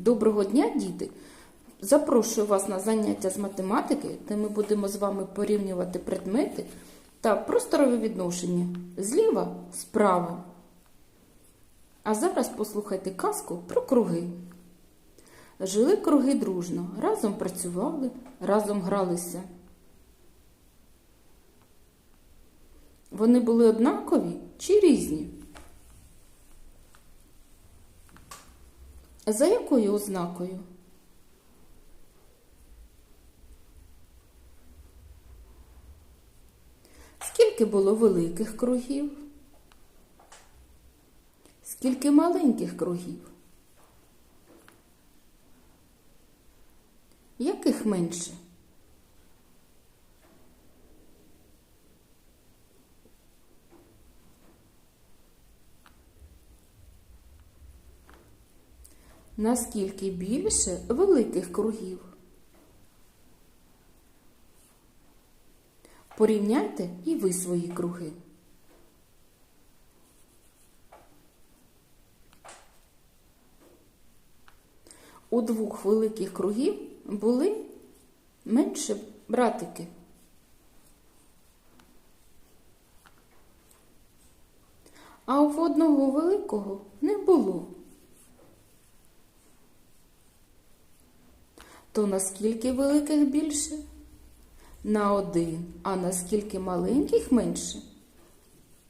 Доброго дня, діти! Запрошую вас на заняття з математики, де ми будемо з вами порівнювати предмети та просторові відношення зліва справа. А зараз послухайте казку про круги. Жили круги дружно, разом працювали, разом гралися. Вони були однакові чи різні? За якою ознакою? Скільки було великих кругів? Скільки маленьких кругів? Яких менше? Наскільки більше великих кругів? Порівняйте і ви свої круги. У двох великих кругів були менше братики. А в одного великого не було. То наскільки великих більше? На один. А наскільки маленьких менше?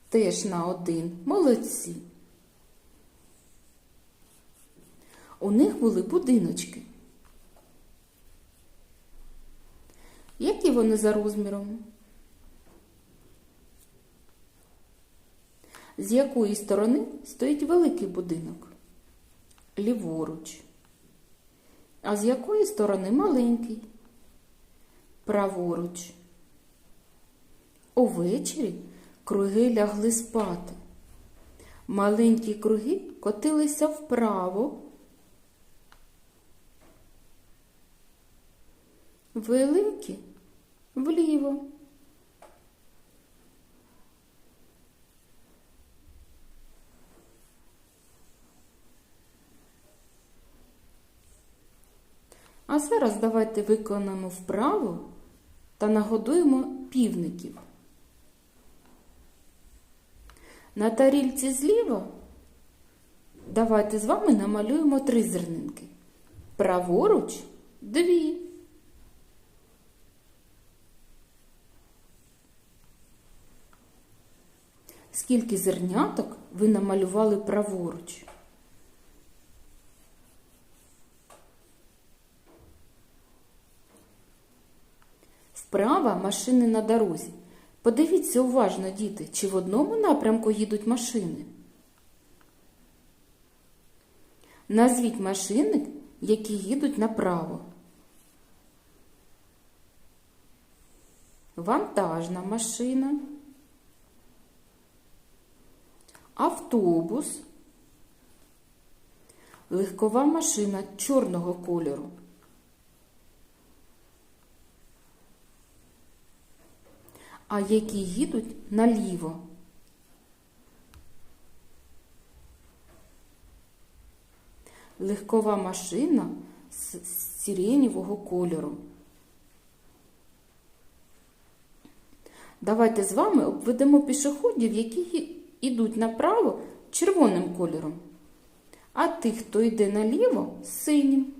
Теж на один. Молодці. У них були будиночки. Які вони за розміром? З якої сторони стоїть великий будинок? Ліворуч. А з якої сторони маленький? Праворуч. Увечері круги лягли спати. Маленькі круги котилися вправо. Великі вліво. А зараз давайте виконаємо вправу та нагодуємо півників. На тарільці зліва давайте з вами намалюємо три зернинки. Праворуч дві. Скільки зерняток ви намалювали праворуч? Вправа машини на дорозі. Подивіться уважно, діти, чи в одному напрямку їдуть машини. Назвіть машини, які їдуть направо. Вантажна машина. Автобус. Легкова машина чорного кольору. А які їдуть наліво. Легкова машина з сиренєвого кольору. Давайте з вами обведемо пішоходів, які йдуть направо червоним кольором, а тих, хто йде наліво синім.